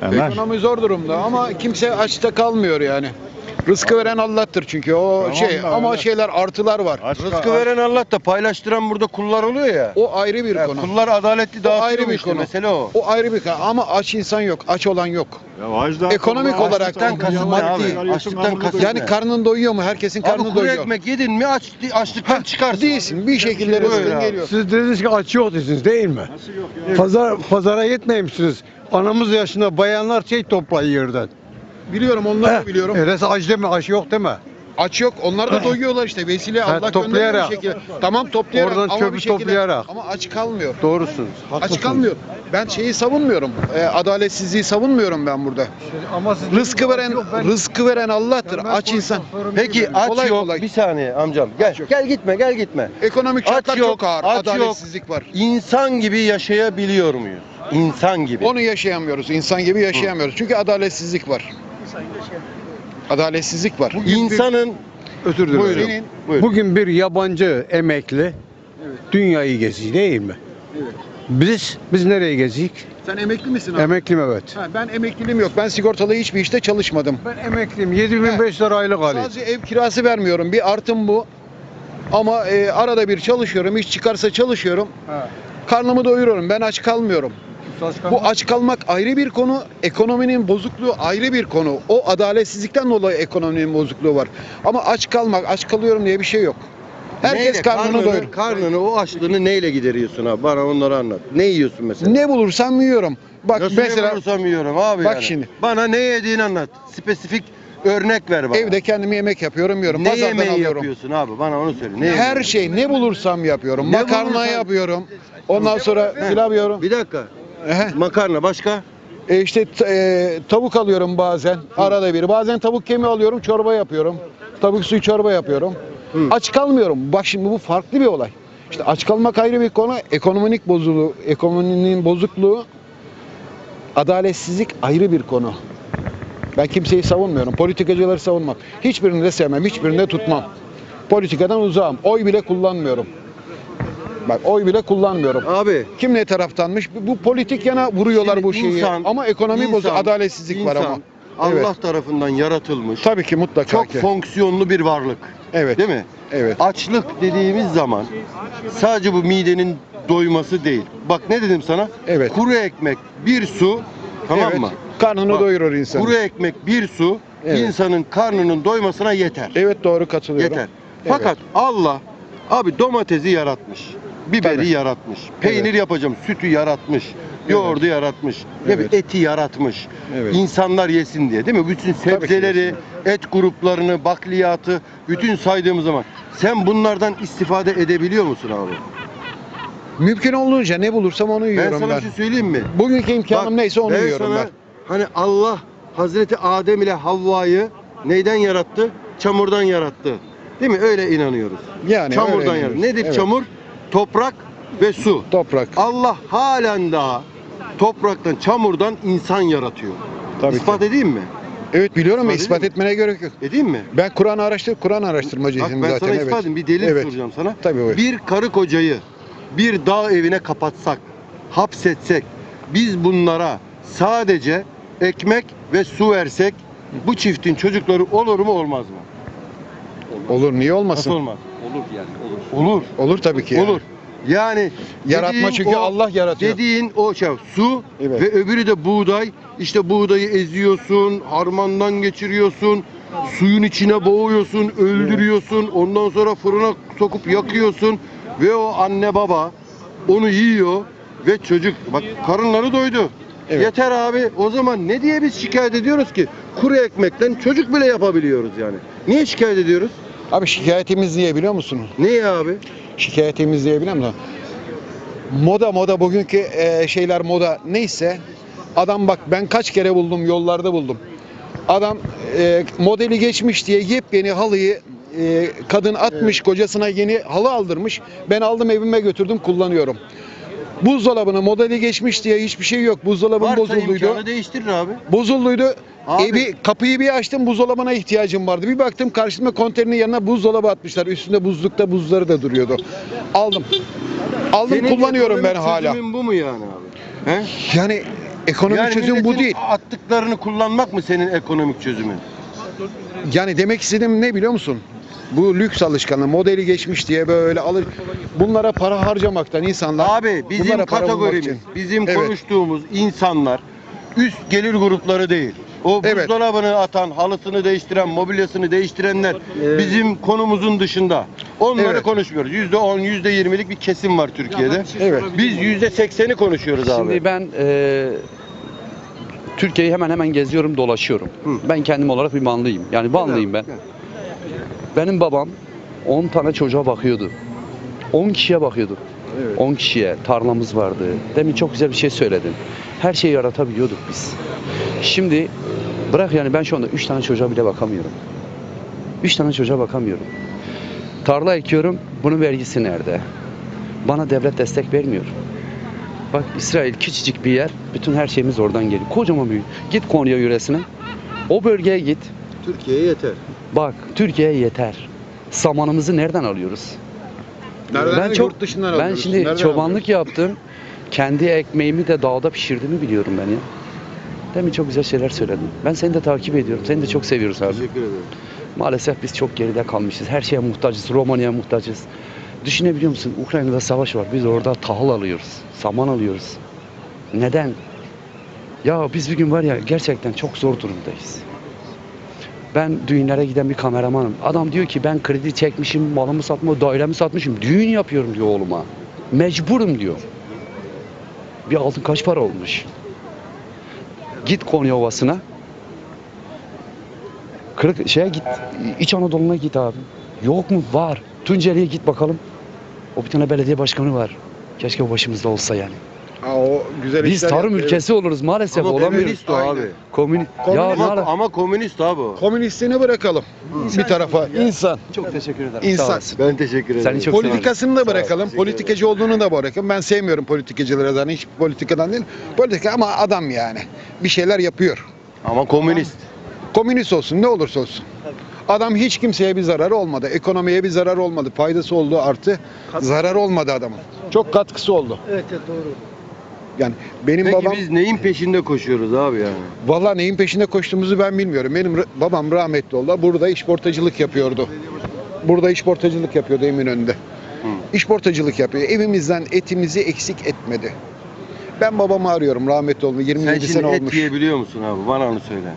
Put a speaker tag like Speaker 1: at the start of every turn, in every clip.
Speaker 1: Hemen.
Speaker 2: Ekonomi zor durumda ama kimse açta kalmıyor yani. Rızkı veren Allah'tır çünkü o
Speaker 1: Tamam
Speaker 2: şey
Speaker 1: da
Speaker 2: ama
Speaker 1: öyle.
Speaker 2: şeyler artılar var.
Speaker 1: Aç-
Speaker 3: Rızkı veren Allah da paylaştıran burada kullar oluyor ya.
Speaker 2: O ayrı bir
Speaker 3: Ya
Speaker 2: konu.
Speaker 3: kullar adaletli
Speaker 2: O
Speaker 3: dağıtıyor
Speaker 2: ayrı bir
Speaker 3: işte,
Speaker 2: konu.
Speaker 3: mesele o.
Speaker 2: O ayrı bir konu ama aç insan yok, aç olan yok.
Speaker 1: Ya
Speaker 2: Ekonomik olarak
Speaker 1: açlıktan
Speaker 3: kasıt ne
Speaker 2: maddi.
Speaker 3: Açlıktan kasıt
Speaker 2: Yani
Speaker 3: ne?
Speaker 2: karnın doyuyor mu? Herkesin
Speaker 3: Abi
Speaker 2: karnı
Speaker 3: kuru
Speaker 2: doyuyor.
Speaker 3: ekmek yedin mi aç, açlıktan çıkarsın.
Speaker 2: Değilsin. Bir şekilde
Speaker 3: Buyur
Speaker 2: rızkın
Speaker 3: abi.
Speaker 2: geliyor.
Speaker 4: Siz dediniz ki aç yok dediniz değil mi?
Speaker 1: Nasıl yok ya?
Speaker 4: Pazar, pazara gitmemişsiniz. Anamız yaşında bayanlar şey toplayıyor yerden.
Speaker 2: Biliyorum onları da biliyorum.
Speaker 4: Öyleyse aç deme, aç yok deme.
Speaker 2: Aç yok. Onlar da doyuyorlar işte. Vesile
Speaker 4: Ha,
Speaker 2: Allah
Speaker 4: toplayarak.
Speaker 2: gönderiyor bir şekilde. Tamam toplayarak
Speaker 4: Oradan
Speaker 2: ama
Speaker 4: çöpü
Speaker 2: bir şekilde.
Speaker 4: toplayarak.
Speaker 2: Ama aç kalmıyor.
Speaker 4: Doğrusunuz.
Speaker 2: Aç
Speaker 4: haklısınız.
Speaker 2: kalmıyor. Ben şeyi savunmuyorum. E, adaletsizliği savunmuyorum ben burada.
Speaker 4: Ama siz
Speaker 2: Rızkı veren rızkı veren Allah'tır. Aç insan.
Speaker 3: Peki aç
Speaker 2: Kolay
Speaker 3: yok.
Speaker 2: kolay.
Speaker 3: Bir saniye amcam. Gel.
Speaker 2: yok.
Speaker 3: Gel gitme, gel gitme.
Speaker 2: Ekonomik
Speaker 3: Aç
Speaker 2: şartlar
Speaker 3: yok,
Speaker 2: çok ağır.
Speaker 3: aç yok.
Speaker 2: Adaletsizlik var.
Speaker 3: İnsan gibi yaşayabiliyor muyuz? İnsan gibi.
Speaker 2: Onu yaşayamıyoruz. İnsan gibi yaşayamıyoruz. Çünkü adaletsizlik var. Adaletsizlik var.
Speaker 3: İnsanın
Speaker 4: Özür dilerim.
Speaker 3: Buyurun.
Speaker 2: Senin
Speaker 3: Buyurun.
Speaker 4: Bugün bir yabancı emekli dünyayı geziyor değil mi? Biz biz nereye gezik?
Speaker 2: sen emekli misin abi?
Speaker 4: Emekliyim evet.
Speaker 2: Ha, ben emekliliğim yok. Ben sigortalı hiçbir işte çalışmadım.
Speaker 4: Ben emekliyim. 7500 lira aylık alayım.
Speaker 2: Sadece ev kirası vermiyorum. Bir artım bu. Ama e, arada bir çalışıyorum. İş çıkarsa çalışıyorum. Karnımı doyuruyorum. Ben aç kalmıyorum. Bu aç kalmak ayrı bir konu. Ekonominin bozukluğu ayrı bir konu. O adaletsizlikten dolayı ekonominin bozukluğu var. Ama aç kalmak, aç kalıyorum diye bir şey yok. Herkes
Speaker 3: Neyle?
Speaker 2: karnını doyurur.
Speaker 3: Karnını, o açlığını neyle gideriyorsun abi? Bana onları anlat. Ne yiyorsun mesela?
Speaker 2: Ne bulursam yiyorum. Bak
Speaker 3: Nasıl
Speaker 2: mesela
Speaker 3: ne bulursam yiyorum abi
Speaker 2: Bak
Speaker 3: yani.
Speaker 2: şimdi.
Speaker 3: Bana ne yediğini anlat. Spesifik örnek ver bana.
Speaker 2: evde kendim yemek yapıyorum, yiyorum.
Speaker 3: ne
Speaker 2: Pazardan
Speaker 3: yemeği
Speaker 2: alıyorum.
Speaker 3: yapıyorsun abi? Bana onu söyle. Ne
Speaker 2: Her
Speaker 3: yemeği?
Speaker 2: şey ne bulursam yapıyorum.
Speaker 3: Ne
Speaker 2: Makarna
Speaker 3: bulursan-
Speaker 2: yapıyorum. Ondan sonra pilav yiyorum.
Speaker 3: Bir dakika.
Speaker 2: Ehe.
Speaker 3: Makarna başka?
Speaker 2: E işte e, tavuk alıyorum bazen arada bir. Bazen tavuk kemiği alıyorum çorba yapıyorum. Tavuk suyu çorba yapıyorum.
Speaker 3: Hı.
Speaker 2: Aç kalmıyorum. Bak şimdi bu farklı bir olay. İşte aç kalmak ayrı bir konu. Ekonomik bozuluğu, ekonominin bozukluğu, adaletsizlik ayrı bir konu. Ben kimseyi savunmuyorum. Politikacıları savunmam. Hiçbirini de sevmem. Hiçbirini de tutmam. Politikadan uzağım. Oy bile kullanmıyorum. Bak oy bile kullanmıyorum.
Speaker 3: Abi.
Speaker 2: Kim ne taraftanmış? Bu, politik yana vuruyorlar
Speaker 3: şimdi
Speaker 2: bu şeyi.
Speaker 3: insan-
Speaker 2: ama ekonomi
Speaker 3: insan-
Speaker 2: bozu adaletsizlik var
Speaker 3: insan
Speaker 2: ama.
Speaker 3: Allah
Speaker 2: Evet.
Speaker 3: tarafından yaratılmış.
Speaker 2: Tabii ki mutlaka
Speaker 3: Çok
Speaker 2: ki.
Speaker 3: fonksiyonlu bir varlık.
Speaker 2: Evet.
Speaker 3: Değil mi?
Speaker 2: Evet.
Speaker 3: Açlık dediğimiz zaman sadece bu midenin doyması değil. Bak ne dedim sana?
Speaker 2: Evet.
Speaker 3: Kuru ekmek, bir su, tamam
Speaker 2: evet.
Speaker 3: mı?
Speaker 2: Karnını
Speaker 3: Bak,
Speaker 2: doyurur insan.
Speaker 3: Kuru ekmek, bir su
Speaker 2: Evet.
Speaker 3: insanın karnının doymasına yeter.
Speaker 2: Evet doğru katılıyorum.
Speaker 3: Yeter.
Speaker 2: Evet.
Speaker 3: Fakat Allah abi domatesi yaratmış. Biberi
Speaker 2: Tabii.
Speaker 3: yaratmış. Peynir
Speaker 2: Evet.
Speaker 3: yapacağım. Sütü yaratmış. Yoğurdu yaratmış. Ne
Speaker 2: Evet.
Speaker 3: eti yaratmış.
Speaker 2: Evet.
Speaker 3: İnsanlar yesin diye değil mi? Bütün sebzeleri, et gruplarını, bakliyatı bütün saydığımız zaman sen bunlardan istifade edebiliyor musun abi?
Speaker 2: Mümkün olduğunca ne bulursam onu
Speaker 3: Ben
Speaker 2: yiyorum
Speaker 3: sana
Speaker 2: ben.
Speaker 3: bir şey söyleyeyim mi?
Speaker 2: Bugünkü imkanım
Speaker 3: Bak,
Speaker 2: neyse onu yiyorum
Speaker 3: sana,
Speaker 2: ben.
Speaker 3: Hani Allah Hazreti Adem ile Havva'yı neyden yarattı? Çamurdan yarattı. Değil mi? Öyle inanıyoruz.
Speaker 2: Yani
Speaker 3: Çamurdan yarattı. Nedir
Speaker 2: Evet.
Speaker 3: çamur? Toprak ve su.
Speaker 2: Toprak.
Speaker 3: Allah halen daha topraktan, çamurdan insan yaratıyor.
Speaker 2: Tabii
Speaker 3: İspat
Speaker 2: ki.
Speaker 3: edeyim mi?
Speaker 2: Evet biliyorum
Speaker 3: İspat
Speaker 2: ispat etmene gerek yok.
Speaker 3: Edeyim mi?
Speaker 2: Ben Kur'an araştır, Kur'an araştırmacıyım
Speaker 3: ben
Speaker 2: zaten.
Speaker 3: sana
Speaker 2: evet.
Speaker 3: ispat edeyim. Bir delil
Speaker 2: Evet.
Speaker 3: soracağım sana.
Speaker 2: Tabii buyur.
Speaker 3: Bir karı kocayı bir dağ evine kapatsak, hapsetsek, biz bunlara sadece ekmek ve su versek bu çiftin çocukları olur mu olmaz mı?
Speaker 2: Olur niye
Speaker 3: Nasıl
Speaker 2: olmasın?
Speaker 3: olmaz? Olur yani olur. Olur.
Speaker 2: Olur tabii ki. yani.
Speaker 3: Olur. Yani
Speaker 2: Yaratma
Speaker 3: dediğin
Speaker 2: çünkü
Speaker 3: o-
Speaker 2: Allah yaratıyor.
Speaker 3: Dediğin o şey su
Speaker 2: Evet.
Speaker 3: ve öbürü de buğday. İşte buğdayı eziyorsun, harmandan geçiriyorsun, suyun içine boğuyorsun, öldürüyorsun. Ondan sonra fırına sokup yakıyorsun ve o anne baba onu yiyor ve çocuk bak karınları doydu.
Speaker 2: Evet.
Speaker 3: Yeter abi. O zaman ne diye biz şikayet ediyoruz ki? Kuru ekmekten çocuk bile yapabiliyoruz yani. Niye şikayet ediyoruz?
Speaker 2: Abi şikayetimiz niye biliyor musun?
Speaker 3: Niye abi?
Speaker 2: şikayetimiz diye biliyor musun? Moda moda bugünkü e, şeyler moda neyse adam bak ben kaç kere buldum yollarda buldum. Adam e, modeli geçmiş diye yepyeni halıyı e, kadın atmış kocasına yeni halı aldırmış. Ben aldım evime götürdüm kullanıyorum. Buzdolabını modeli geçmiş diye hiçbir şey yok. Buzdolabın
Speaker 3: Varsa
Speaker 2: bozulduydu.
Speaker 3: imkanı değiştirir abi.
Speaker 2: Bozulduydu.
Speaker 3: Abi-
Speaker 2: Evi kapıyı bir açtım buzdolabına ihtiyacım vardı. Bir baktım karşımda konteynerin yanına buzdolabı atmışlar. Üstünde buzlukta buzları da duruyordu. Aldım. Aldım
Speaker 3: Senin
Speaker 2: kullanıyorum ben hala.
Speaker 3: çözümün bu mu yani abi? He?
Speaker 2: Yani Ekonomik
Speaker 3: yani
Speaker 2: çözüm bu değil.
Speaker 3: attıklarını kullanmak mı senin ekonomik çözümün?
Speaker 2: Yani demek istediğim ne biliyor musun? Bu lüks alışkanlığı modeli geçmiş diye böyle alır. Bunlara para harcamaktan insanlar
Speaker 3: Abi bizim kategorimiz, bizim
Speaker 2: Evet.
Speaker 3: konuştuğumuz insanlar üst gelir grupları değil. O
Speaker 2: Evet.
Speaker 3: buzdolabını atan, halısını değiştiren, mobilyasını değiştirenler bizim konumuzun dışında. Onları
Speaker 2: Evet.
Speaker 3: konuşmuyoruz. Yüzde on, yüzde yirmilik bir kesim var Türkiye'de.
Speaker 2: Evet.
Speaker 3: Biz yüzde sekseni konuşuyoruz abi.
Speaker 1: Şimdi ben e, Türkiye'yi hemen hemen geziyorum, dolaşıyorum.
Speaker 3: Hı.
Speaker 1: Ben kendim olarak bir Vanlıyım. Yani Vanlıyım ben. Benim babam 10 tane çocuğa bakıyordu. 10 kişiye bakıyordu. 10 kişiye tarlamız vardı. Demin çok güzel bir şey söyledin. Her şeyi yaratabiliyorduk biz. Şimdi bırak yani ben şu anda 3 tane çocuğa bile bakamıyorum. 3 tane çocuğa bakamıyorum. Tarla ekiyorum. Bunun vergisi nerede? Bana devlet destek vermiyor. Bak İsrail küçücük bir yer. Bütün her şeyimiz oradan geliyor. Kocaman bir Git Konya yöresine. O bölgeye git.
Speaker 3: Türkiye'ye yeter.
Speaker 1: Bak Türkiye'ye yeter. Samanımızı nereden alıyoruz?
Speaker 2: Nereden?
Speaker 1: ben çok
Speaker 2: Yurt dışından
Speaker 1: ben
Speaker 2: alıyoruz.
Speaker 1: şimdi
Speaker 2: Nereden
Speaker 1: çobanlık yaptım. Kendi ekmeğimi de dağda pişirdiğimi biliyorum ben ya. Demin çok güzel şeyler söyledin. Ben seni de takip ediyorum. Seni de çok seviyoruz abi.
Speaker 3: Teşekkür ederim.
Speaker 1: Maalesef biz çok geride kalmışız. Her şeye muhtacız. Romanya'ya muhtacız. Düşünebiliyor musun? Ukrayna'da savaş var. Biz orada tahıl alıyoruz. Saman alıyoruz. Neden? Ya biz bir gün var ya gerçekten çok zor durumdayız. Ben düğünlere giden bir kameramanım. Adam diyor ki ben kredi çekmişim, malımı satma, dairemi satmışım. Düğün yapıyorum diyor oğluma. Mecburum diyor. Bir altın kaç para olmuş? Git Konya Ovası'na. Kırık şeye git. İç Anadolu'na git abi. Yok mu? Var. Tunceli'ye git bakalım. O bir tane belediye başkanı var. Keşke o başımızda olsa yani.
Speaker 2: Ha, o güzel
Speaker 1: Biz
Speaker 2: işler
Speaker 1: tarım
Speaker 2: yapıyor.
Speaker 1: ülkesi oluruz maalesef
Speaker 3: Ama
Speaker 1: olamıyoruz.
Speaker 3: komünist o abi.
Speaker 1: Komünist.
Speaker 2: Komünist-
Speaker 1: Ya ne
Speaker 3: Ama, komünist abi o.
Speaker 2: Komünistliğini bırakalım. bir tarafa. İnsan.
Speaker 1: Çok teşekkür ederim. Sağ
Speaker 2: İnsan.
Speaker 1: olasın.
Speaker 3: Ben teşekkür ederim.
Speaker 1: Seni çok
Speaker 2: Politikasını da bırakalım. Politikacı olduğunu da bırakalım. Ben sevmiyorum politikacıları hiç politikadan değil. Politika ama adam yani. Bir şeyler yapıyor.
Speaker 3: Ama komünist.
Speaker 2: Komünist olsun ne olursa olsun. Adam hiç kimseye bir zararı olmadı. Ekonomiye bir zarar olmadı. Faydası oldu artı zararı olmadı adamın. Çok katkısı oldu.
Speaker 5: Evet evet, doğru.
Speaker 2: Yani benim
Speaker 3: Peki
Speaker 2: babam
Speaker 3: biz neyin peşinde koşuyoruz abi yani?
Speaker 2: Vallahi neyin peşinde koştuğumuzu ben bilmiyorum. Benim babam rahmetli oldu. Burada işportacılık yapıyordu. Burada işportacılık yapıyordu Eminönü'nde. İşportacılık yapıyor. Evimizden etimizi eksik etmedi. Ben babamı arıyorum rahmetli oldu.
Speaker 3: Sen
Speaker 2: 27
Speaker 3: şimdi
Speaker 2: sene
Speaker 3: et
Speaker 2: olmuş.
Speaker 3: yiyebiliyor musun abi? Bana onu söyle.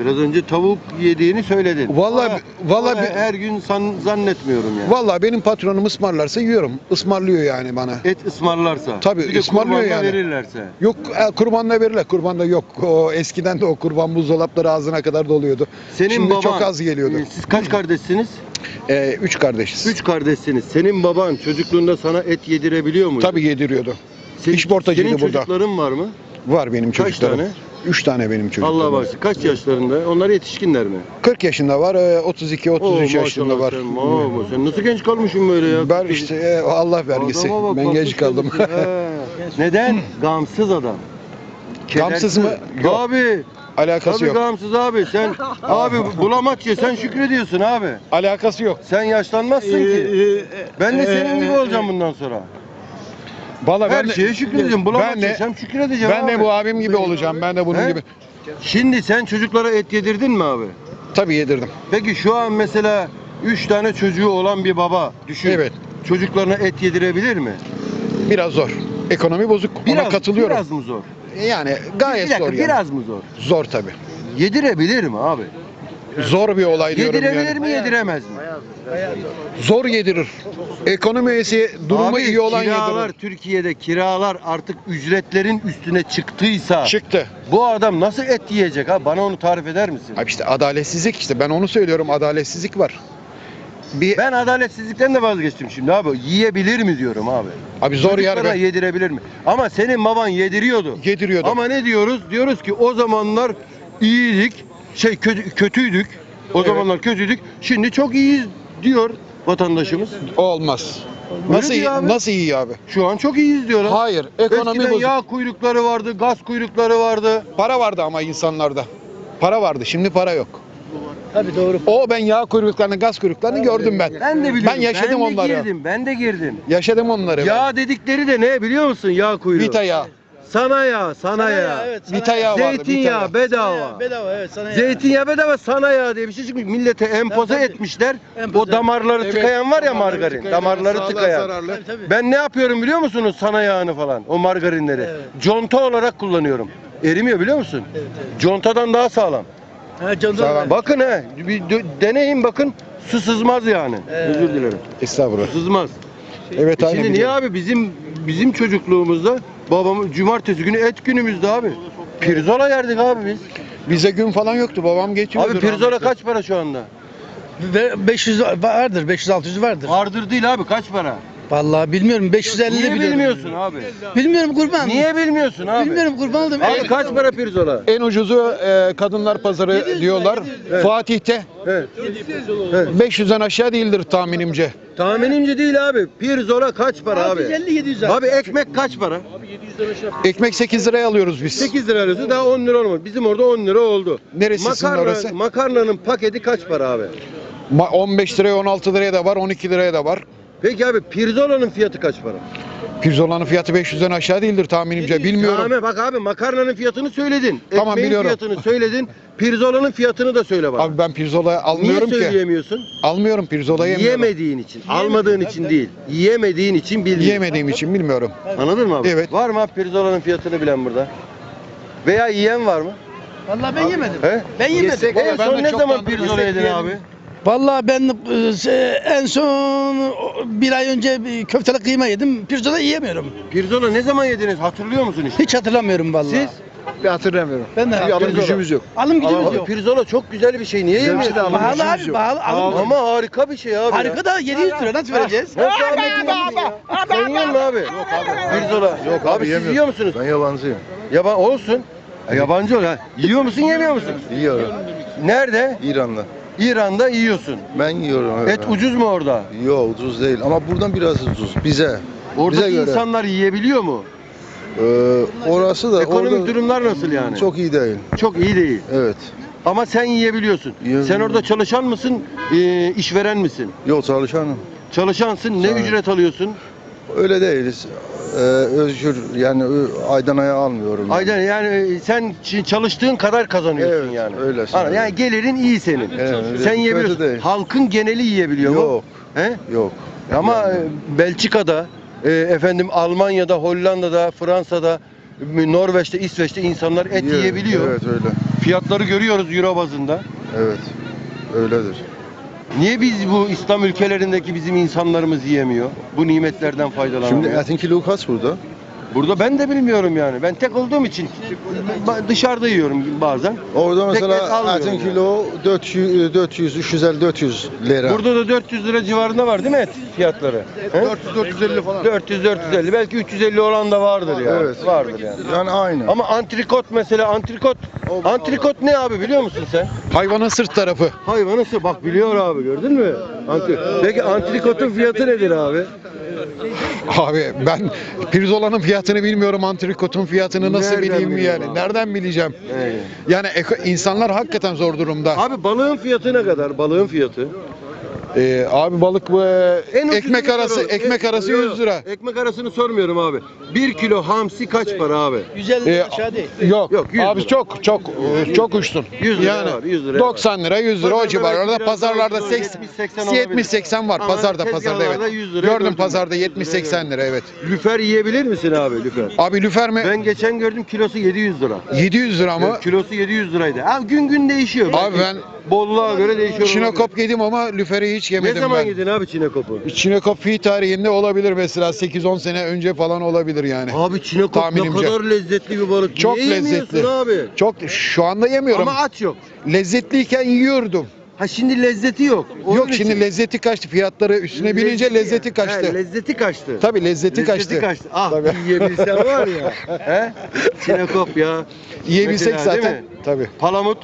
Speaker 3: Biraz önce tavuk yediğini söyledin.
Speaker 2: Vallahi-
Speaker 3: Ama-
Speaker 2: vallahi
Speaker 3: ama
Speaker 2: bi-
Speaker 3: her gün san, zannetmiyorum yani.
Speaker 2: Vallahi benim patronum ısmarlarsa yiyorum. Ismarlıyor yani bana.
Speaker 3: Et ısmarlarsa.
Speaker 2: Tabii,
Speaker 3: bir de
Speaker 2: ısmarlıyor
Speaker 3: kurbanla
Speaker 2: yani.
Speaker 3: verirlerse.
Speaker 2: Yok e, kurbanla verirler. Kurbanda yok. O eskiden de o kurban buzdolapları ağzına kadar doluyordu.
Speaker 3: Senin
Speaker 2: Şimdi
Speaker 3: baban,
Speaker 2: çok az geliyordu.
Speaker 3: e, Siz kaç kardeşsiniz?
Speaker 2: Ee, üç kardeşiz.
Speaker 3: Üç kardeşsiniz. Senin baban çocukluğunda sana et yedirebiliyor muydu?
Speaker 2: Tabii yediriyordu.
Speaker 3: Senin,
Speaker 2: işportacıydı
Speaker 3: senin
Speaker 2: burada.
Speaker 3: çocukların var mı?
Speaker 2: Var benim
Speaker 3: Kaç
Speaker 2: çocuklarım.
Speaker 3: tane?
Speaker 2: Üç tane benim çocuklarım.
Speaker 3: Allah bağışlasın. Kaç yaşlarında? Onlar yetişkinler mi?
Speaker 2: 40 yaşında var, e, 32 33
Speaker 3: Oo,
Speaker 2: yaşında
Speaker 3: maşallah
Speaker 2: var.
Speaker 3: Sen, Oo, sen nasıl genç kalmışsın böyle ya?
Speaker 2: Ben işte e, Allah vergisi.
Speaker 3: Adama bak,
Speaker 2: ben
Speaker 3: bakmış
Speaker 2: geç kaldım.
Speaker 3: He. Neden? Gamsız adam.
Speaker 2: Gamsız mı?
Speaker 3: Kedersiz.
Speaker 2: Yok.
Speaker 3: Abi.
Speaker 2: Alakası
Speaker 3: Tabii
Speaker 2: yok.
Speaker 3: gamsız abi. Sen abi bulamaç ye sen şükrediyorsun abi.
Speaker 2: Alakası yok.
Speaker 3: Sen yaşlanmazsın
Speaker 5: Ee,
Speaker 3: ki. Ben de
Speaker 5: e,
Speaker 3: senin gibi olacağım bundan sonra.
Speaker 2: Vallahi
Speaker 3: Her
Speaker 2: ben
Speaker 3: şeye şükredeceğim.
Speaker 2: Ben de-
Speaker 3: yesem şükredeceğim
Speaker 2: ben de
Speaker 3: abi.
Speaker 2: bu abim gibi olacağım. Ben de bunun
Speaker 3: He?
Speaker 2: gibi.
Speaker 3: Şimdi sen çocuklara et yedirdin mi abi?
Speaker 2: Tabii yedirdim.
Speaker 3: Peki şu an mesela 3 tane çocuğu olan bir baba düşün.
Speaker 2: Evet.
Speaker 3: Çocuklarına et yedirebilir mi?
Speaker 2: Biraz zor. Ekonomi bozuk. Ona katılıyorum.
Speaker 3: Biraz mı zor?
Speaker 2: Yani
Speaker 3: Bir
Speaker 2: gayet
Speaker 3: dakika,
Speaker 2: zor yani.
Speaker 3: biraz mı zor?
Speaker 2: Zor tabii.
Speaker 3: Yedirebilir mi abi?
Speaker 2: Zor bir olay diyorum
Speaker 3: Yedirebilir
Speaker 2: yani.
Speaker 3: mi, yediremez mi?
Speaker 2: Zor yedirir. Ekonomisi durumu
Speaker 3: Abi,
Speaker 2: iyi olan
Speaker 3: kiralar
Speaker 2: yedirir.
Speaker 3: Türkiye'de kiralar artık ücretlerin üstüne çıktıysa
Speaker 2: Çıktı.
Speaker 3: bu adam nasıl et yiyecek ha? Bana onu tarif eder misin?
Speaker 2: Abi işte adaletsizlik işte ben onu söylüyorum adaletsizlik var. Bir
Speaker 3: Ben adaletsizlikten de vazgeçtim şimdi abi. Yiyebilir mi diyorum abi.
Speaker 2: abi zor yer
Speaker 3: Çocuklara
Speaker 2: be.
Speaker 3: yedirebilir mi? Ama senin baban yediriyordu.
Speaker 2: Yediriyordu.
Speaker 3: Ama ne diyoruz? Diyoruz ki o zamanlar iyiydik. Şey kötü, kötüydük. O
Speaker 2: Evet.
Speaker 3: zamanlar kötüydük. Şimdi çok iyiyiz diyor vatandaşımız.
Speaker 2: Olmaz.
Speaker 3: Öyle
Speaker 2: Nasıl iyi,
Speaker 3: abi.
Speaker 2: nasıl iyi abi?
Speaker 3: Şu an çok iyiyiz diyorlar.
Speaker 2: Hayır, ekonomi
Speaker 3: Eskiden
Speaker 2: bozuk.
Speaker 3: yağ kuyrukları vardı, gaz kuyrukları vardı.
Speaker 2: Para vardı ama insanlarda. Para vardı. Şimdi para yok.
Speaker 5: Tabii doğru.
Speaker 2: O ben yağ kuyruklarını, gaz kuyruklarını gördüm ben.
Speaker 3: Ben de biliyorum.
Speaker 2: Ben yaşadım
Speaker 3: ben de
Speaker 2: onları.
Speaker 3: girdim, ben de girdim.
Speaker 2: Yaşadım onları. ben.
Speaker 3: Yağ dedikleri de ne biliyor musun? Yağ kuyruğu.
Speaker 2: Vita yağı.
Speaker 3: Sana ya, sana ya.
Speaker 5: Evet,
Speaker 2: vardı.
Speaker 3: Zeytinyağı
Speaker 2: Vita yağı.
Speaker 3: bedava.
Speaker 5: Bedava evet sana ya.
Speaker 3: Zeytinyağı bedava sana ya diye bir şey çıkmış. Millete empoze
Speaker 5: Tabii.
Speaker 3: etmişler.
Speaker 5: Empoze.
Speaker 3: O damarları
Speaker 2: Evet,
Speaker 3: tıkayan var ya
Speaker 2: damarları
Speaker 3: margarin.
Speaker 2: tıkayan,
Speaker 3: damarları
Speaker 2: sağlığa
Speaker 3: tıkayan.
Speaker 2: zararlı.
Speaker 5: Tabii, tabii.
Speaker 3: Ben ne yapıyorum biliyor musunuz sana yağını falan o margarinleri?
Speaker 5: Evet.
Speaker 3: Conta olarak kullanıyorum. Erimiyor biliyor musun?
Speaker 5: Evet, evet.
Speaker 3: Contadan daha sağlam.
Speaker 5: Ha, canım
Speaker 2: Sağlam.
Speaker 3: Bakın he, bir deneyin bakın. Su sızmaz yani.
Speaker 5: Evet.
Speaker 3: Özür dilerim.
Speaker 2: Estağfurullah.
Speaker 3: Sızmaz.
Speaker 2: Evet aynen.
Speaker 3: Şimdi niye
Speaker 2: biliyorum.
Speaker 3: abi bizim bizim çocukluğumuzda babamın cumartesi günü et günümüzdü abi. Pirzola yerdik abi biz.
Speaker 2: Bize gün falan yoktu. Babam geçiyordu.
Speaker 3: Abi pirzola kaç para şu anda?
Speaker 5: Ve 500 vardır, 500-600 vardır.
Speaker 3: Vardır değil abi kaç para?
Speaker 5: Vallahi bilmiyorum 550
Speaker 3: Niye
Speaker 5: biliyorum.
Speaker 3: bilmiyorsun abi?
Speaker 5: Bilmiyorum kurban.
Speaker 3: Niye bilmiyorsun abi?
Speaker 5: Bilmiyorum kurban oldum.
Speaker 3: Abi kaç para pirzola?
Speaker 2: En ucuzu e, kadınlar pazarı
Speaker 5: 700
Speaker 2: diyorlar.
Speaker 5: 700.
Speaker 2: Fatih'te
Speaker 3: Evet.
Speaker 2: 500'den aşağı değildir tahminimce.
Speaker 3: Tahminimce değil abi. Pirzola kaç para abi?
Speaker 5: 650-700
Speaker 3: Abi ekmek kaç para?
Speaker 2: Ekmek 8 liraya alıyoruz biz.
Speaker 3: 8 lira alıyorsun daha 10 lira olmadı. Bizim orada 10 lira oldu.
Speaker 2: Neresi sizin
Speaker 3: Makarna,
Speaker 2: orası?
Speaker 3: Makarnanın paketi kaç para abi?
Speaker 2: Ma- 15 liraya 16 liraya da var 12 liraya da var.
Speaker 3: Peki abi pirzolanın fiyatı kaç para?
Speaker 2: Pirzolanın fiyatı 500'den aşağı değildir tahminimce. Bilmiyorum.
Speaker 3: Tamam bak abi makarnanın fiyatını söyledin.
Speaker 2: Tamam,
Speaker 3: Ekmeğin
Speaker 2: biliyorum.
Speaker 3: fiyatını söyledin. Pirzolanın fiyatını da söyle bana.
Speaker 2: Abi ben pirzola
Speaker 3: Niye
Speaker 2: almıyorum ki.
Speaker 3: söyleyemiyorsun?
Speaker 2: Almıyorum pirzola yemiyorum.
Speaker 3: Yiyemediğin için. Almadığın için değil. Yiyemediğin için bilmiyorsun.
Speaker 2: Yiyemediğim için bilmiyorum.
Speaker 3: Anladın mı abi?
Speaker 2: Evet.
Speaker 3: Var mı abi pirzolanın fiyatını bilen burada? Veya yiyen var mı?
Speaker 5: Vallahi ben yemedim.
Speaker 3: He?
Speaker 5: Ben yemedim.
Speaker 2: Yesek-
Speaker 3: En
Speaker 2: ben
Speaker 3: son ne zaman pirzola yedin abi?
Speaker 5: Vallahi ben e, en son bir ay önce bir köfteli kıyma yedim. Pirzola yiyemiyorum.
Speaker 3: Pirzola ne zaman yediniz? Hatırlıyor musun hiç?
Speaker 5: Hiç hatırlamıyorum vallahi.
Speaker 3: Siz?
Speaker 2: Bir hatırlamıyorum.
Speaker 5: Ben de
Speaker 2: alım
Speaker 3: Pirzola.
Speaker 2: gücümüz yok.
Speaker 5: Alım gücümüz
Speaker 3: Abi
Speaker 5: yok.
Speaker 3: pirzola çok güzel bir şey. Niye yemiyorsun?
Speaker 2: alım
Speaker 5: Pahalı
Speaker 2: gücümüz
Speaker 5: abi
Speaker 2: yok.
Speaker 5: pahalı. Alım
Speaker 3: Ama harika bir şey abi. ya.
Speaker 5: Harika da 700 lira nasıl vereceğiz?
Speaker 3: Nasıl Ahmet yiyorsun ya? Sen yiyor musun abi? Yok abi. Pirzola. Yok abi, siz yiyor musunuz?
Speaker 6: Ben yabancıyım.
Speaker 3: Yaban olsun. E, yabancı ol ha. Yiyor musun yemiyor musun?
Speaker 6: Yiyorum.
Speaker 3: Nerede?
Speaker 6: İran'da.
Speaker 3: İran'da yiyorsun.
Speaker 6: Ben yiyorum.
Speaker 3: Et ucuz mu orada?
Speaker 6: Yok ucuz değil ama buradan biraz ucuz. Bize.
Speaker 3: Oradaki
Speaker 6: Bize göre.
Speaker 3: insanlar yiyebiliyor mu?
Speaker 6: Ee, orası da
Speaker 3: Ekonomik
Speaker 6: orada
Speaker 3: durumlar nasıl yani?
Speaker 6: çok iyi değil.
Speaker 3: çok iyi değil.
Speaker 6: Evet.
Speaker 3: Ama sen yiyebiliyorsun.
Speaker 6: Yiyorum.
Speaker 3: Sen orada çalışan mısın, e, işveren misin?
Speaker 6: Yok çalışanım.
Speaker 3: Çalışansın. Ne
Speaker 6: Evet.
Speaker 3: ücret alıyorsun?
Speaker 6: Öyle değiliz. Ee, özgür yani ö- aydan aya almıyorum. yani.
Speaker 3: Aynen yani e, sen ç- çalıştığın kadar kazanıyorsun
Speaker 6: Evet,
Speaker 3: yani.
Speaker 6: öyle
Speaker 3: Anladın?
Speaker 6: sanırım.
Speaker 3: Yani gelirin iyi senin.
Speaker 6: Evet,
Speaker 3: sen
Speaker 6: kötü
Speaker 3: yiyebiliyorsun.
Speaker 6: değil.
Speaker 3: Halkın geneli yiyebiliyor mu?
Speaker 6: Yok.
Speaker 3: He?
Speaker 6: Yok.
Speaker 3: Ama
Speaker 6: Yani.
Speaker 3: e, Belçika'da, e, efendim Almanya'da, Hollanda'da, Fransa'da, e, Norveç'te, İsveç'te insanlar et yiyebiliyor.
Speaker 6: Evet öyle.
Speaker 3: Fiyatları görüyoruz euro bazında.
Speaker 6: Evet. Öyledir.
Speaker 3: Niye biz bu İslam ülkelerindeki bizim insanlarımız yiyemiyor? Bu nimetlerden faydalanamıyor.
Speaker 6: Şimdi etin kilo kaç burada?
Speaker 3: Burada ben de bilmiyorum yani. Ben tek olduğum için dışarıda yiyorum bazen.
Speaker 6: Orada
Speaker 3: Tek et
Speaker 6: mesela
Speaker 3: almıyorum
Speaker 6: etin
Speaker 3: yani.
Speaker 6: kilo 400 400 350 400 lira.
Speaker 3: Burada da 400 lira civarında var değil mi et fiyatları?
Speaker 6: 400 450 falan.
Speaker 3: 400 450 belki 350 olan da vardır ya.
Speaker 6: Evet.
Speaker 3: Vardır yani.
Speaker 6: Yani aynı.
Speaker 3: Ama antrikot mesela antrikot. Antrikot ne abi biliyor musun sen?
Speaker 2: Hayvanın sırt tarafı.
Speaker 3: Hayvanı sı- bak biliyor abi gördün mü? Antri- Peki antrikotun fiyatı nedir abi?
Speaker 2: Abi ben pirzolanın fiyatını bilmiyorum, antrikotun fiyatını nasıl
Speaker 3: Nereden
Speaker 2: bileyim yani?
Speaker 3: abi?
Speaker 2: Nereden bileceğim?
Speaker 3: Evet.
Speaker 2: Yani eko- insanlar hakikaten zor durumda.
Speaker 3: Abi balığın fiyatı ne kadar? Balığın fiyatı?
Speaker 2: Ee, abi balık bu e,
Speaker 3: En
Speaker 2: ekmek arası
Speaker 3: soralım.
Speaker 2: ekmek
Speaker 3: E-
Speaker 2: arası
Speaker 3: Yok,
Speaker 2: 100 lira.
Speaker 3: Ekmek arasını sormuyorum abi. 1 kilo hamsi kaç para abi?
Speaker 5: 150
Speaker 2: Ee,
Speaker 5: aşağı değil.
Speaker 2: Yok,
Speaker 3: Yok, 100
Speaker 2: abi
Speaker 3: lira.
Speaker 2: çok çok çok uçtun.
Speaker 3: 100 lira
Speaker 2: yani
Speaker 3: var, 100 lira
Speaker 2: 90 lira, 100 lira o
Speaker 3: Pazarda
Speaker 2: civarlarda.
Speaker 3: belki biraz
Speaker 2: Pazarlarda
Speaker 3: daha
Speaker 2: 80
Speaker 3: 70-80 olabilir.
Speaker 2: 70 80 var
Speaker 3: Ama
Speaker 2: pazarda pazarda
Speaker 3: tezgahlarda
Speaker 2: evet.
Speaker 3: 100 lira
Speaker 2: Gördüm
Speaker 3: gördüm.
Speaker 2: pazarda
Speaker 3: 100 lira
Speaker 2: 70 80 lira evet.
Speaker 3: Lüfer yiyebilir misin abi lüfer?
Speaker 2: Abi lüfer mi?
Speaker 3: Ben geçen gördüm kilosu 700 lira.
Speaker 2: 700 lira mı?
Speaker 3: Evet, kilosu 700 liraydı. Abi gün gün değişiyor.
Speaker 2: Abi ben
Speaker 3: bolluğa göre değişiyor.
Speaker 2: Çinekop yedim ama lüferi hiç
Speaker 3: Ne
Speaker 2: yemedim
Speaker 3: zaman
Speaker 2: ben.
Speaker 3: yedin abi çinekopu?
Speaker 2: Çinekop fi tarihinde olabilir mesela 8-10 sene önce falan olabilir yani.
Speaker 3: Abi çinekop ne
Speaker 2: Tahminimce.
Speaker 3: kadar lezzetli bir balık.
Speaker 2: Çok
Speaker 3: Niye yemiyorsun
Speaker 2: lezzetli.
Speaker 3: abi?
Speaker 2: Çok şu anda yemiyorum.
Speaker 3: Ama aç yok.
Speaker 2: Lezzetliyken yiyordum.
Speaker 3: Ha şimdi lezzeti yok. Onun
Speaker 2: Yok
Speaker 3: için-
Speaker 2: şimdi lezzeti kaçtı. Fiyatları üstüne binince lezzeti kaçtı.
Speaker 3: He, lezzeti kaçtı.
Speaker 2: Tabii lezzeti, kaçtı.
Speaker 3: Ah
Speaker 2: Tabii.
Speaker 3: var ya. He? Çinekop ya.
Speaker 2: Yiyebilsek
Speaker 3: Mesela, değil
Speaker 2: zaten.
Speaker 3: mi?
Speaker 2: Tabii.
Speaker 3: Palamut.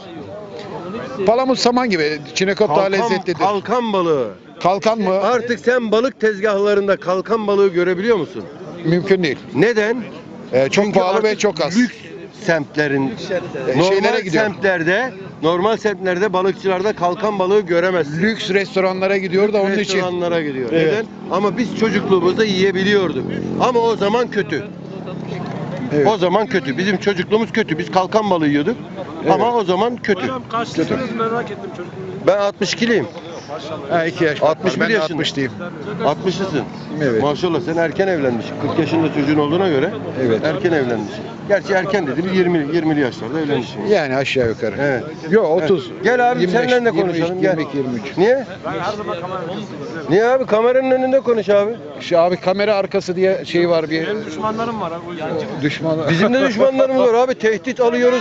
Speaker 2: Palamut saman gibi. Çinekop daha lezzetlidir.
Speaker 3: kalkan balığı.
Speaker 2: Kalkan mı?
Speaker 3: Artık sen balık tezgahlarında kalkan balığı görebiliyor musun?
Speaker 2: Mümkün değil.
Speaker 3: Neden?
Speaker 2: Ee, çok
Speaker 3: Çünkü
Speaker 2: pahalı ve
Speaker 3: artık
Speaker 2: çok az.
Speaker 3: Lüks semtlerin normal
Speaker 2: şeylere gidiyor.
Speaker 3: semtlerde normal semtlerde balıkçılarda kalkan balığı göremezsin.
Speaker 2: Lüks restoranlara gidiyor da onun için.
Speaker 3: Restoranlara gidiyor.
Speaker 2: Evet.
Speaker 3: Neden? Ama biz çocukluğumuzda yiyebiliyorduk. Ama o zaman kötü.
Speaker 2: Evet.
Speaker 3: O zaman kötü. Bizim çocukluğumuz kötü. Biz kalkan balığı yiyorduk. Ama o zaman kötü.
Speaker 7: Kaçlısınız merak ettim çocukluğunuzu.
Speaker 3: Ben 62'liyim.
Speaker 2: Ha 2 yaş. var.
Speaker 3: 61
Speaker 2: ben de
Speaker 3: yaşında.
Speaker 2: 60 diyeyim.
Speaker 3: 60'lısın.
Speaker 2: Evet.
Speaker 3: Maşallah sen erken evlenmişsin. 40 yaşında çocuğun olduğuna göre
Speaker 2: Evet.
Speaker 3: erken evlenmişsin. Gerçi erken dediğimiz 20 20'li yaşlarda evlenmişsin.
Speaker 2: Yani aşağı yukarı.
Speaker 3: Evet.
Speaker 2: Yo 30.
Speaker 3: Gel abi
Speaker 2: 25,
Speaker 3: seninle de
Speaker 2: 23,
Speaker 3: konuşalım. Gel.
Speaker 2: 22 23.
Speaker 3: Niye? Niye abi? Kameranın önünde konuş abi.
Speaker 2: Şu abi kamera arkası diye şey var bir
Speaker 7: Benim düşmanlarım var abi o yüzden.
Speaker 2: düşman.
Speaker 3: Bizim de düşmanlarımız var abi. Tehdit alıyoruz.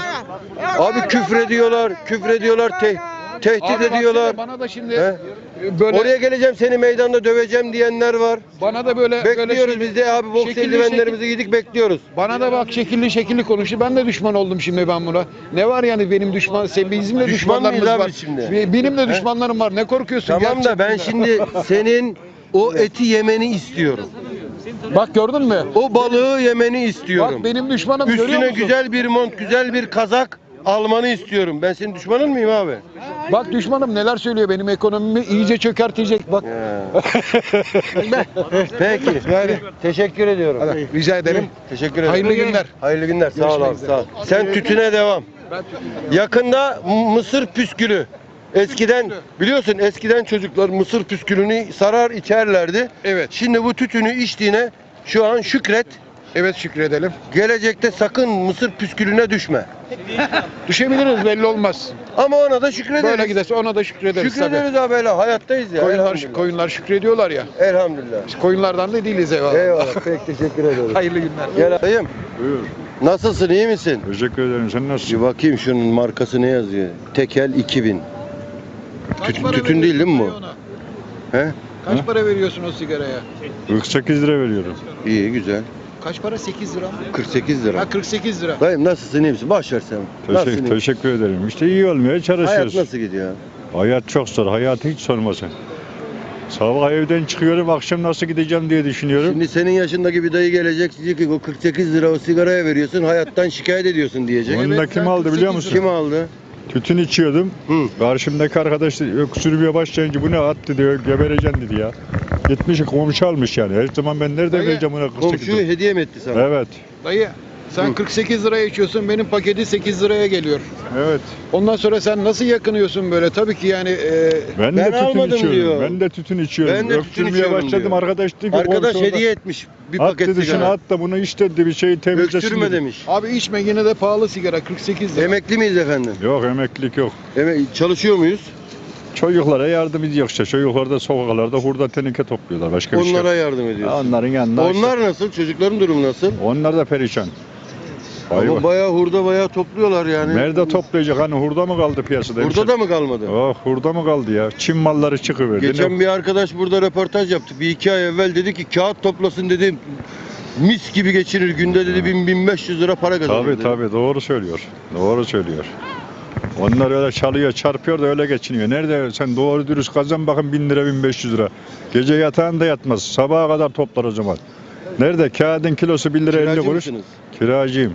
Speaker 3: Abi küfrediyorlar. Küfrediyorlar. Te tehdit
Speaker 2: Abi
Speaker 3: ediyorlar.
Speaker 2: Bana da şimdi
Speaker 3: He?
Speaker 2: böyle
Speaker 3: Oraya geleceğim seni meydanda döveceğim diyenler var.
Speaker 2: bana da böyle böyle
Speaker 3: Bekliyoruz
Speaker 2: şey-
Speaker 3: biz de abi boks
Speaker 2: şekilli
Speaker 3: eldivenlerimizi giydik bekliyoruz.
Speaker 2: Bana da bak şekilli şekilli konuştu. Ben de düşman oldum şimdi ben buna. Ne var yani benim düşman, sen bizim de
Speaker 3: Düşman
Speaker 2: düşmanlarımız
Speaker 3: mıyız abi
Speaker 2: var.
Speaker 3: şimdi?
Speaker 2: Be- Benim de düşmanlarım var. Ne korkuyorsun?
Speaker 3: Tamam da ben
Speaker 2: gerçekten?
Speaker 3: şimdi senin o eti yemeni istiyorum.
Speaker 2: Bak gördün mü?
Speaker 3: O balığı yemeni istiyorum.
Speaker 2: Bak benim düşmanım görüyor
Speaker 3: Üstüne
Speaker 2: musun?
Speaker 3: güzel bir mont, güzel bir kazak almanı istiyorum. Ben senin düşmanın mıyım abi?
Speaker 2: Bak düşmanım neler söylüyor benim ekonomimi iyice çökertecek. Bak.
Speaker 3: Peki. Yani teşekkür ediyorum.
Speaker 2: Hadi, rica ederim.
Speaker 3: Teşekkür ederim.
Speaker 2: Hayırlı günler.
Speaker 3: Hayırlı günler. Sağ ol abi. Sağ ol. Sen tütüne devam. Yakında mısır püskülü. Eskiden biliyorsun eskiden çocuklar mısır püskülünü sarar içerlerdi.
Speaker 2: Evet.
Speaker 3: Şimdi bu tütünü içtiğine şu an şükret.
Speaker 2: Evet şükredelim.
Speaker 3: Gelecekte sakın mısır püskülüne düşme.
Speaker 2: Düşebiliriz belli olmaz.
Speaker 3: Ama ona da şükrederiz.
Speaker 2: Böyle giderse ona da şükrederiz
Speaker 3: Şükrederiz abi öyle hayattayız ya.
Speaker 2: Koyunlar,
Speaker 3: elhamdülillah.
Speaker 2: koyunlar şükrediyorlar ya.
Speaker 3: Elhamdülillah.
Speaker 2: Biz koyunlardan da değiliz eyvallah.
Speaker 3: Eyvallah. Pek teşekkür ederim.
Speaker 2: Hayırlı günler.
Speaker 3: Gel dayım.
Speaker 8: Buyur.
Speaker 3: Nasılsın iyi misin?
Speaker 8: Teşekkür ederim. Sen
Speaker 3: Bir
Speaker 8: nasılsın?
Speaker 3: bakayım şunun markası ne yazıyor? Tekel 2000.
Speaker 2: Kaç
Speaker 3: Tütün- tütün değil değil mi bu? He?
Speaker 2: Kaç
Speaker 8: Ha?
Speaker 2: para veriyorsun o sigaraya?
Speaker 8: 48 lira veriyorum.
Speaker 3: İyi güzel.
Speaker 2: Kaç para? 8 lira mı?
Speaker 3: 48 lira.
Speaker 2: Ha 48 lira.
Speaker 3: Dayım nasılsın iyi misin? Boş ver sen. Nasılsın?
Speaker 8: Teşekkür,
Speaker 3: iyi?
Speaker 8: teşekkür ederim. İşte iyi olmaya
Speaker 3: Hayat
Speaker 8: çalışıyoruz.
Speaker 3: nasıl gidiyor?
Speaker 8: Hayat çok zor. Hayatı hiç sormasın. Sabah evden çıkıyorum, akşam nasıl gideceğim diye düşünüyorum.
Speaker 3: Şimdi senin yaşındaki bir dayı gelecek diyecek ki o 48 lira o sigaraya veriyorsun hayattan şikayet ediyorsun diyecek.
Speaker 8: Onu da
Speaker 2: Evet,
Speaker 8: kim aldı biliyor
Speaker 2: 48
Speaker 8: musun?
Speaker 3: Kim aldı?
Speaker 8: Tütün içiyordum.
Speaker 3: Hı.
Speaker 8: Karşımdaki arkadaş dedi, öksürmeye başlayınca bu ne attı diyor, gebereceksin dedi ya. Gitmiş komşu almış yani. Her zaman ben nerede
Speaker 2: Dayı,
Speaker 8: vereceğim ona 48
Speaker 3: Komşu
Speaker 8: lira?
Speaker 3: hediye mi etti sana?
Speaker 8: Evet,
Speaker 2: Dayı sen
Speaker 3: Hı.
Speaker 2: 48 liraya içiyorsun benim paketi 8 liraya geliyor.
Speaker 8: evet.
Speaker 2: Ondan sonra sen nasıl yakınıyorsun böyle? Tabii ki yani e,
Speaker 8: Ben,
Speaker 3: Ben
Speaker 8: de tütün
Speaker 3: almadım
Speaker 8: içiyorum.
Speaker 3: diyor.
Speaker 8: Ben de tütün içiyorum.
Speaker 3: Ben de tütün
Speaker 8: Öksürmeye
Speaker 3: içiyorum
Speaker 8: başladım.
Speaker 3: diyor.
Speaker 8: Arkadaş dedi ki
Speaker 3: Arkadaş
Speaker 8: komşu orada,
Speaker 3: hediye etmiş bir
Speaker 8: At
Speaker 3: paket
Speaker 8: dedi şunu
Speaker 3: sigara.
Speaker 8: at da bunu iç dedi bir şeyi temizlesin
Speaker 3: Öksürme
Speaker 8: dedi.
Speaker 3: demiş.
Speaker 2: abi içme yine de pahalı sigara 48 lira.
Speaker 3: Emekli miyiz efendim?
Speaker 8: Yok emeklilik yok.
Speaker 3: Eme- çalışıyor muyuz?
Speaker 8: Çocuklara yardım ediyor işte. Çocuklar da sokaklarda hurda tenike topluyorlar. Başka bir şey yok.
Speaker 3: Onlara yardım ediyoruz.
Speaker 8: Onların yanında işte.
Speaker 3: Onlar nasıl? Çocukların durumu nasıl?
Speaker 8: Onlar da perişan. Vay
Speaker 3: Ama
Speaker 8: vay.
Speaker 3: bayağı hurda bayağı topluyorlar yani.
Speaker 8: Nerede toplayacak? Hani hurda mı kaldı piyasada?
Speaker 3: Hurda da mı kalmadı?
Speaker 8: Oh hurda mı kaldı ya? Çin malları çıkıverdi.
Speaker 3: Geçen
Speaker 8: Ne-
Speaker 3: bir arkadaş burada röportaj yaptı. Bir iki ay evvel dedi ki kağıt toplasın dedi. Mis gibi geçirir. Günde dedi 1000-1500 lira para kazanır
Speaker 8: Tabii
Speaker 3: dedi.
Speaker 8: tabii doğru söylüyor. Doğru söylüyor. Onlar öyle çalıyor, çarpıyor da öyle geçiniyor. Nerede sen doğru dürüst kazan bakın 1000 lira 1500 lira. Gece yatağında yatmaz. Sabaha kadar toplar o zaman. Nerede? Kağıdın kilosu 1 lira 50
Speaker 3: Kiracı
Speaker 8: kuruş.
Speaker 3: mısınız?
Speaker 8: Kiracıyım.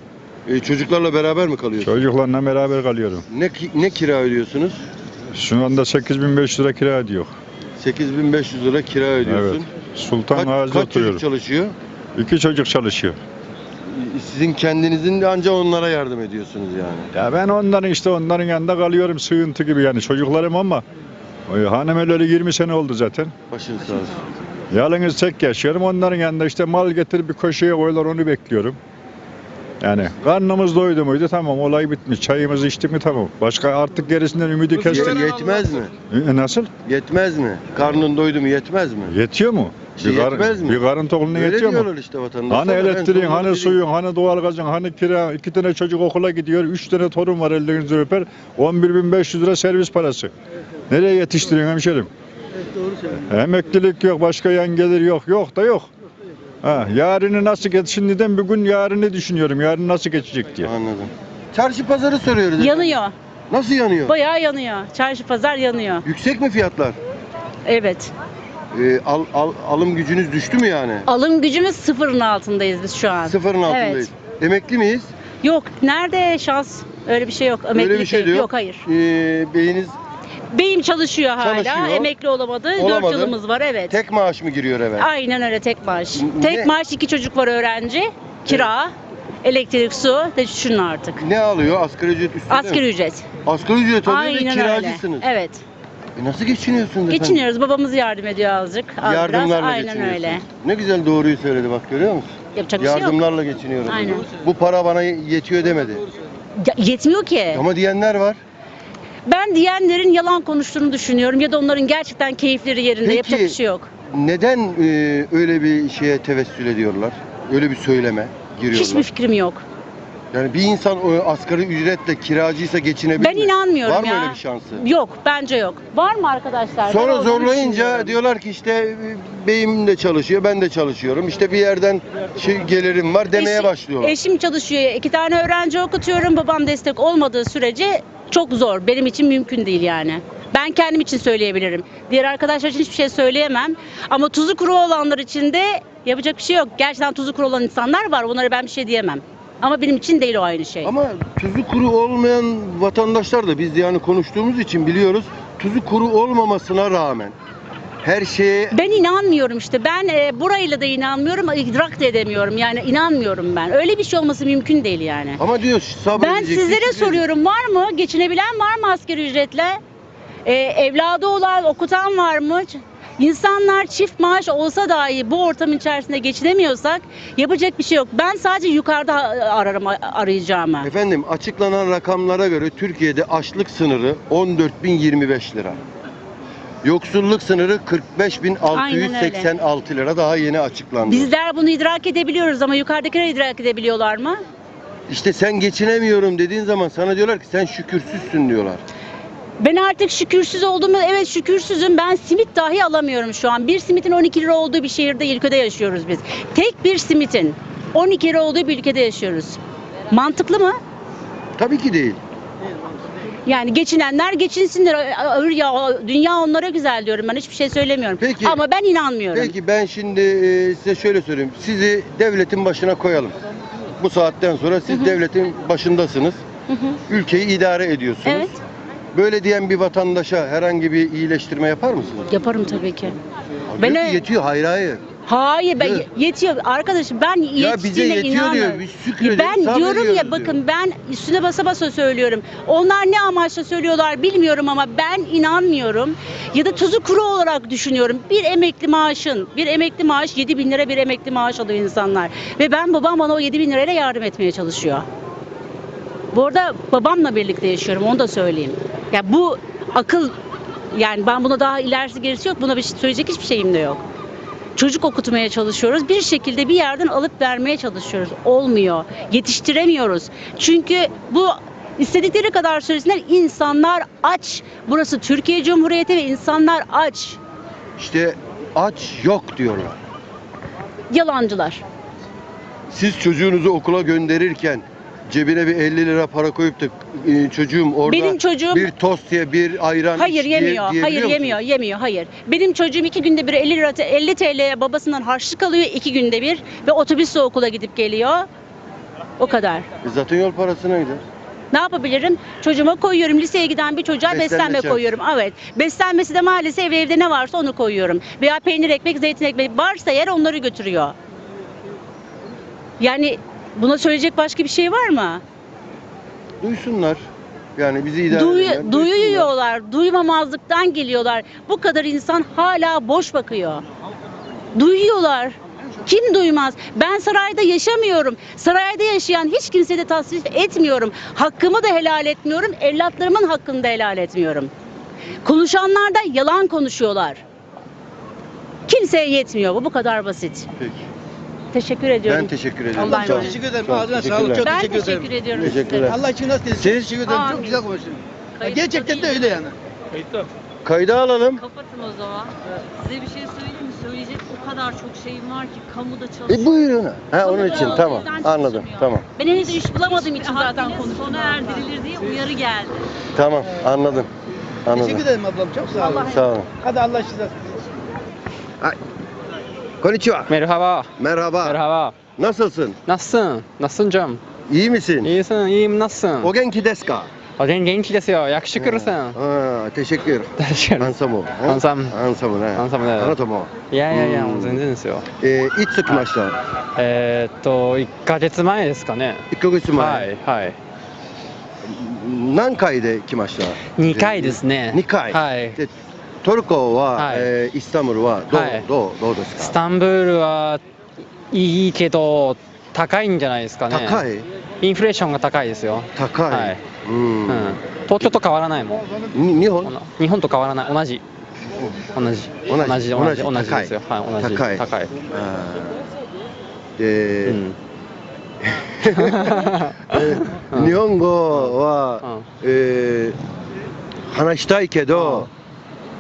Speaker 3: E, çocuklarla beraber mi kalıyorsunuz?
Speaker 8: Çocuklarla beraber kalıyorum.
Speaker 3: Ne ki- ne kira ödüyorsunuz?
Speaker 8: Şu anda 8500 lira kira ödüyor.
Speaker 3: 8500 lira kira ödüyorsun.
Speaker 8: Sultan
Speaker 3: Kaç,
Speaker 8: Gazi
Speaker 3: kaç
Speaker 8: oturuyorum.
Speaker 3: çocuk çalışıyor?
Speaker 8: İki çocuk çalışıyor.
Speaker 3: Sizin kendinizin de anca onlara yardım ediyorsunuz yani.
Speaker 8: Ya ben onların işte onların yanında kalıyorum sığıntı gibi yani çocuklarım ama e, hanım öyle 20 sene oldu zaten.
Speaker 3: Başınız sağ olsun.
Speaker 8: Yalnız tek yaşıyorum. Onların yanında işte mal getir bir köşeye koyular onu bekliyorum. Yani karnımız doydu muydu tamam olay bitmiş. Çayımızı içtik mi tamam. Başka artık gerisinden ümidi kestik.
Speaker 3: Ye- yetmez mi?
Speaker 8: E, nasıl?
Speaker 3: Yetmez mi? Karnın doydu mu yetmez mi?
Speaker 8: Yetiyor mu? Bir,
Speaker 3: yetmez
Speaker 8: karın,
Speaker 3: mi?
Speaker 8: bir karın tokluluğuna
Speaker 3: Öyle
Speaker 8: yetiyor mu?
Speaker 3: diyorlar işte vatandaşlar.
Speaker 8: Hani
Speaker 3: ben
Speaker 8: elektriğin, hani
Speaker 3: dedim,
Speaker 8: suyun, hani doğalgazın, hani kira, iki tane çocuk okula gidiyor, üç tane torun var ellerinizi öper, 11.500 lira servis parası. Nereye yetiştiriyorsun hemşerim? Emeklilik yok, başka yan gelir yok, yok da yok. Ha, yarını nasıl geç, şimdiden bugün yarını düşünüyorum, yarın nasıl geçecek diye.
Speaker 3: Anladım. Çarşı pazarı soruyoruz.
Speaker 9: Yanıyor.
Speaker 3: Nasıl yanıyor?
Speaker 9: Bayağı yanıyor. Çarşı pazar yanıyor.
Speaker 3: Yüksek mi fiyatlar?
Speaker 9: Evet.
Speaker 3: Ee, al, al- alım gücünüz düştü mü yani?
Speaker 9: Alım gücümüz sıfırın altındayız biz şu an.
Speaker 3: Sıfırın altındayız. Emekli miyiz?
Speaker 9: Yok. Nerede şans? Öyle bir şey yok. Emeklilik
Speaker 3: Öyle bir şey de yok.
Speaker 9: Yok hayır.
Speaker 3: Ee, beyiniz
Speaker 9: Beyim çalışıyor hala.
Speaker 3: Çalışıyor.
Speaker 9: Emekli olamadı.
Speaker 3: Olamadı.
Speaker 9: Dört yılımız var evet.
Speaker 3: tek maaş mı giriyor eve?
Speaker 9: Aynen öyle tek maaş.
Speaker 3: Ne-
Speaker 9: Tek maaş iki çocuk var öğrenci. Kira. Elektrik, su, düşünün artık.
Speaker 3: Ne alıyor? Asgari ücret üstünde mi?
Speaker 9: Asgari ücret.
Speaker 3: Asgari ücret alıyor ve
Speaker 9: Aynen öyle.
Speaker 3: kiracısınız.
Speaker 9: Evet.
Speaker 3: E nasıl geçiniyorsunuz efendim?
Speaker 9: Geçiniyoruz. Babamız yardım ediyor azıcık. Az biraz.
Speaker 3: Yardımlarla
Speaker 9: Aynen
Speaker 3: geçiniyorsunuz.
Speaker 9: öyle.
Speaker 3: Ne güzel doğruyu söyledi bak görüyor musun?
Speaker 9: Yapacak bir şey yok.
Speaker 3: Yardımlarla geçiniyorum. dedi.
Speaker 9: Aynen.
Speaker 3: Bu para bana yetiyor demedi.
Speaker 9: Ya, yetmiyor ki.
Speaker 3: Ama diyenler var.
Speaker 9: Ben diyenlerin yalan konuştuğunu düşünüyorum ya da onların gerçekten keyifleri yerinde.
Speaker 3: Peki,
Speaker 9: Yapacak bir şey yok.
Speaker 3: Neden e, öyle bir şeye tevessül ediyorlar? Öyle bir söyleme giriyorlar.
Speaker 9: Hiçbir fikrim yok.
Speaker 3: Yani bir insan o asgari ücretle kiracıysa geçinebilir
Speaker 9: Ben
Speaker 3: mi?
Speaker 9: inanmıyorum
Speaker 3: Var mı
Speaker 9: ya.
Speaker 3: öyle bir şansı?
Speaker 9: Yok bence yok. Var mı arkadaşlar? Ben
Speaker 3: Sonra
Speaker 9: olduğunu
Speaker 3: zorlayınca
Speaker 9: düşünmüyorum.
Speaker 3: diyorlar ki işte e, beyim de çalışıyor, ben de çalışıyorum. İşte bir yerden şey gelirim var demeye
Speaker 9: Eşi-
Speaker 3: başlıyorlar.
Speaker 9: Eşim çalışıyor. iki tane öğrenci okutuyorum. Babam destek olmadığı sürece çok zor. Benim için mümkün değil yani. Ben kendim için söyleyebilirim. Diğer arkadaşlar için hiçbir şey söyleyemem. Ama tuzu kuru olanlar için de yapacak bir şey yok. Gerçekten tuzu kuru olan insanlar var. Bunlara ben bir şey diyemem. Ama benim için değil o aynı şey.
Speaker 3: Ama tuzu kuru olmayan vatandaşlar da biz yani konuştuğumuz için biliyoruz. Tuzu kuru olmamasına rağmen her şeye
Speaker 9: Ben inanmıyorum işte. Ben e, burayla da inanmıyorum, idrak da edemiyorum. Yani inanmıyorum ben. Öyle bir şey olması mümkün değil yani.
Speaker 3: ama diyor sabredeceksin.
Speaker 9: Ben sizlere
Speaker 3: şükredeceksin.
Speaker 9: soruyorum var mı? Geçinebilen var mı asgari ücretle? Ee, evladı olan, okutan var mı? İnsanlar çift maaş olsa dahi bu ortamın içerisinde geçinemiyorsak yapacak bir şey yok. Ben sadece yukarıda ararım arayacağımı.
Speaker 3: Efendim açıklanan rakamlara göre Türkiye'de açlık sınırı 14.025 lira. Yoksulluk sınırı 45.686 lira daha yeni açıklandı.
Speaker 9: Bizler bunu idrak edebiliyoruz ama yukarıdakiler idrak edebiliyorlar mı?
Speaker 3: İşte sen geçinemiyorum dediğin zaman sana diyorlar ki sen şükürsüzsün diyorlar.
Speaker 9: Ben artık şükürsüz olduğumu, evet şükürsüzüm. Ben simit dahi alamıyorum şu an. Bir simitin 12 lira olduğu bir şehirde, ülkede yaşıyoruz biz. Tek bir simitin 12 lira olduğu bir ülkede yaşıyoruz. Mantıklı mı?
Speaker 3: Tabii ki değil.
Speaker 9: Yani geçinenler geçinsinler. Ya, dünya onlara güzel diyorum ben. Hiçbir şey söylemiyorum.
Speaker 3: Peki.
Speaker 9: Ama ben inanmıyorum.
Speaker 3: Peki ben şimdi e, size şöyle söyleyeyim. Sizi devletin başına koyalım. Bu saatten sonra siz devletin başındasınız.
Speaker 9: Hı hı.
Speaker 3: Ülkeyi idare ediyorsunuz.
Speaker 9: Evet.
Speaker 3: Böyle diyen bir vatandaşa herhangi bir iyileştirme yapar mısınız?
Speaker 9: Yaparım tabii ki.
Speaker 3: Ben
Speaker 9: Ben-
Speaker 3: yetiyor hayır hayır.
Speaker 9: Hayır ben
Speaker 3: Evet.
Speaker 9: yetiyor arkadaşım ben
Speaker 3: Ya bize
Speaker 9: yetiştiğine
Speaker 3: yetiyor
Speaker 9: inanmıyorum.
Speaker 3: diyor. Biz şükrederiz.
Speaker 9: Ben diyorum
Speaker 3: sabrediyoruz
Speaker 9: ya bakın
Speaker 3: diyor.
Speaker 9: ben üstüne basa basa söylüyorum. Onlar ne amaçla söylüyorlar bilmiyorum ama ben inanmıyorum. Ya da tuzu kuru olarak düşünüyorum. Bir emekli maaşın, bir emekli maaş 7 bin lira bir emekli maaş alıyor insanlar. Ve ben babam bana o 7 bin lirayla yardım etmeye çalışıyor. Bu arada babamla birlikte yaşıyorum onu da söyleyeyim. Ya bu akıl yani ben buna daha ilerisi gerisi yok. Buna bir şey söyleyecek hiçbir şeyim de yok. Çocuk okutmaya çalışıyoruz. Bir şekilde bir yerden alıp vermeye çalışıyoruz. Olmuyor. Yetiştiremiyoruz. Çünkü bu istedikleri kadar söylesinler insanlar aç. Burası Türkiye Cumhuriyeti ve insanlar aç.
Speaker 3: İşte aç yok diyorlar.
Speaker 9: Yalancılar.
Speaker 3: Siz çocuğunuzu okula gönderirken cebine bir 50 lira para koyup da e, çocuğum orada
Speaker 9: Benim çocuğum-
Speaker 3: bir tost ye, bir ayran
Speaker 9: Hayır
Speaker 3: iç diye-
Speaker 9: yemiyor.
Speaker 3: diyebiliyor
Speaker 9: Hayır
Speaker 3: musunuz?
Speaker 9: yemiyor. Yemiyor. Hayır. Benim çocuğum iki günde bir 50 lira 50 TL'ye babasından harçlık alıyor iki günde bir ve otobüsle okula gidip geliyor. O kadar.
Speaker 3: E zaten yol parasına gider.
Speaker 9: Ne yapabilirim? Çocuğuma koyuyorum. Liseye giden bir çocuğa
Speaker 3: Beslenme
Speaker 9: beslenme koyuyorum. Evet. Beslenmesi de maalesef evde ne varsa onu koyuyorum. Veya peynir ekmek, zeytin ekmek varsa yer onları götürüyor. Yani buna söyleyecek başka bir şey var mı?
Speaker 3: Duysunlar. Yani bizi idare
Speaker 9: Duyu,
Speaker 3: edenler
Speaker 9: duyuyorlar, duymamazlıktan geliyorlar. Bu kadar insan hala boş bakıyor. Duyuyorlar. Kim duymaz? Ben sarayda yaşamıyorum. Sarayda yaşayan hiç kimseyi de tasvip etmiyorum. Hakkımı da helal etmiyorum. Evlatlarımın hakkını da helal etmiyorum. Konuşanlar da yalan konuşuyorlar. Kimseye yetmiyor bu. Bu kadar basit.
Speaker 3: Peki.
Speaker 9: Teşekkür ediyorum.
Speaker 3: Ben teşekkür ederim. Sağ olun.
Speaker 9: emanet.
Speaker 7: Teşekkür ederim.
Speaker 3: Sağ olun.
Speaker 7: Ağzına sağlık. Çok
Speaker 9: Ben
Speaker 7: teşekkür ederim.
Speaker 9: teşekkür ediyorum
Speaker 3: Teşekkürler.
Speaker 7: Allah için nasıl
Speaker 3: Siz?
Speaker 7: Teşekkür ederim.
Speaker 9: Amin.
Speaker 7: Çok güzel konuştun.
Speaker 9: Kayıtta
Speaker 7: Gerçekten de öyle yani.
Speaker 3: Kayda alalım.
Speaker 10: Kapatın o zaman. Size bir şey söyleyeyim mi? Söyleyecek o kadar çok şeyim var ki kamuda çalışıyorum.
Speaker 3: E buyurun. Ha onun için tamam. Anladım. Tamam.
Speaker 9: Ben henüz iş bulamadığım için zaten konuşuyorum.
Speaker 10: sona erdirilir diye uyarı geldi.
Speaker 3: Tamam. Anladım.
Speaker 7: Teşekkür
Speaker 3: Anladım.
Speaker 7: ederim ablam. Çok sağ olun.
Speaker 3: Sağ olun.
Speaker 7: Hadi Allah size.
Speaker 3: こ
Speaker 11: ん
Speaker 3: に
Speaker 11: ち
Speaker 3: は。
Speaker 11: メルハ
Speaker 3: バー。
Speaker 11: メルハ
Speaker 3: バー。メル
Speaker 11: ハバ。
Speaker 3: ナッスン。
Speaker 11: ナッスン。ナッスンジャム。
Speaker 3: イいみすん。い
Speaker 11: いミん。いいナッスン。お元気ですか？お元気ですよ。役所くるさん。
Speaker 3: うん。てしくる。
Speaker 11: 確かに。アンサム。
Speaker 3: アンサム。アね。
Speaker 11: アンサね。
Speaker 3: あなたも。
Speaker 11: いやいやいや、もう全然ですよ。
Speaker 3: え、いつ来ました？
Speaker 11: え、っと、1か月前ですかね。
Speaker 3: 1か月前。
Speaker 11: はい。はい
Speaker 3: 何回で来ました
Speaker 11: ？2回ですね
Speaker 3: 2回
Speaker 11: はい
Speaker 3: トルコは、
Speaker 11: はい
Speaker 3: えーイスタンブールはどう,、
Speaker 11: はい
Speaker 3: どうどうですか？
Speaker 11: スタンブールはいいけど、高いんじゃないですかね。
Speaker 3: 高い？
Speaker 11: インフレーションが高いですよ。
Speaker 3: 高い、
Speaker 11: はい
Speaker 3: うん
Speaker 11: うん。東京と変わらないもん。
Speaker 3: に日本？
Speaker 11: 日本と変わらない。同じ。同じ。
Speaker 3: 同じ
Speaker 11: 同じ、同じ、ですよ。はい、同じ。
Speaker 3: 高い
Speaker 11: 高い。
Speaker 3: で、
Speaker 11: うん。
Speaker 3: 日本語は、えー話したいけど、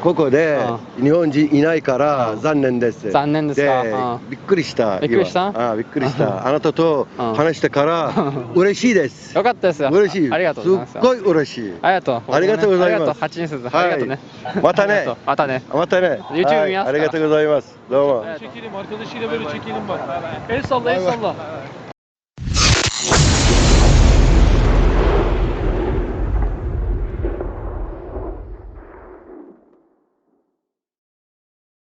Speaker 3: ここで日本人いないから残念です。
Speaker 11: 残念ですか？
Speaker 3: びっくりした。
Speaker 11: びっくりした？
Speaker 3: 今あーびっくりした。あなたと話したから嬉しいです。
Speaker 11: よかったですよ。
Speaker 3: 嬉しい。
Speaker 11: ありがとうございます。
Speaker 3: すっごい嬉しい。
Speaker 11: ありがとう。
Speaker 3: ありがとうございます
Speaker 11: ありがとう。八人数。
Speaker 3: はい
Speaker 11: ありがとうね。
Speaker 3: またね
Speaker 11: ありがとうまたね。
Speaker 3: またね。
Speaker 11: YouTube
Speaker 3: はい
Speaker 11: 見ます
Speaker 3: ありがとうございます。どうも。
Speaker 7: Çekelim arkadaşıyla böyle çekelim bak. El salla el salla.